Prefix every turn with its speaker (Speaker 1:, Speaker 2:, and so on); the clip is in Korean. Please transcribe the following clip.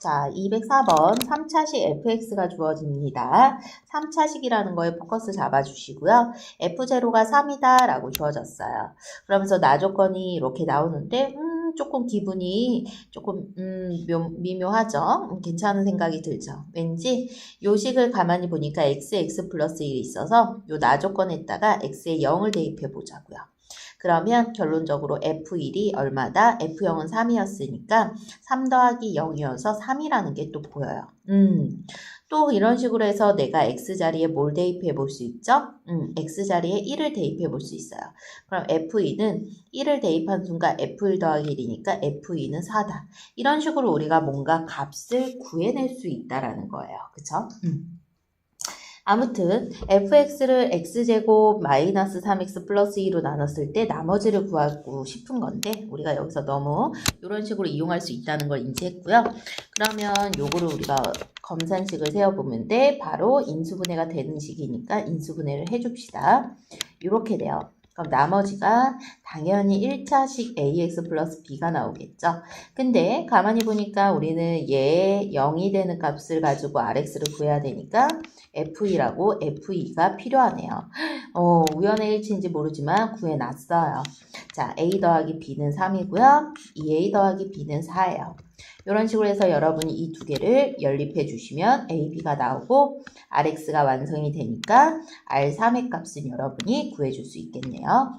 Speaker 1: 자, 204번 3차식 fx가 주어집니다. 3차식이라는 거에 포커스 잡아주시고요. f0가 3이다 라고 주어졌어요. 그러면서 나 조건이 이렇게 나오는데 음, 조금 기분이 조금 음, 묘- 미묘하죠. 음, 괜찮은 생각이 들죠. 왠지 요 식을 가만히 보니까 x, x 플러스 1이 있어서 요 나 조건에다가 x에 0을 대입해 보자고요. 그러면 결론적으로 f1이 얼마다? f0은 3이었으니까 3 더하기 0이어서 3이라는 게 또 보여요. 음. 또 이런 식으로 해서 내가 x자리에 뭘 대입해 볼 수 있죠? 음, x자리에 1을 대입해 볼 수 있어요. 그럼 f2는 1을 대입한 순간 f1 더하기 1이니까 f2는 4다. 이런 식으로 우리가 뭔가 값을 구해낼 수 있다라는 거예요. 그쵸? 음. 아무튼 fx를 x제곱 마이너스 3x 플러스 2로 나눴을 때 나머지를 구하고 싶은 건데 우리가 여기서 너무 이런 식으로 이용할 수 있다는 걸 인지했고요. 그러면 요거를 우리가 검산식을 세어보면 돼. 바로 인수분해가 되는 식이니까 인수분해를 해줍시다. 이렇게 돼요. 그럼 나머지가 당연히 1차식 ax 플러스 b가 나오겠죠. 근데 가만히 보니까 우리는 얘 0이 되는 값을 가지고 rx를 구해야 되니까 f2라고 f2가 필요하네요. 어, 우연의 일치인지 모르지만 구해놨어요. 자, a 더하기 b는 3이고요. 2a 더하기 b는 4예요. 이런 식으로 해서 여러분이 이 두 개를 연립해 주시면 a, b가 나오고 rx가 완성이 되니까 r3의 값은 여러분이 구해줄 수 있겠네요.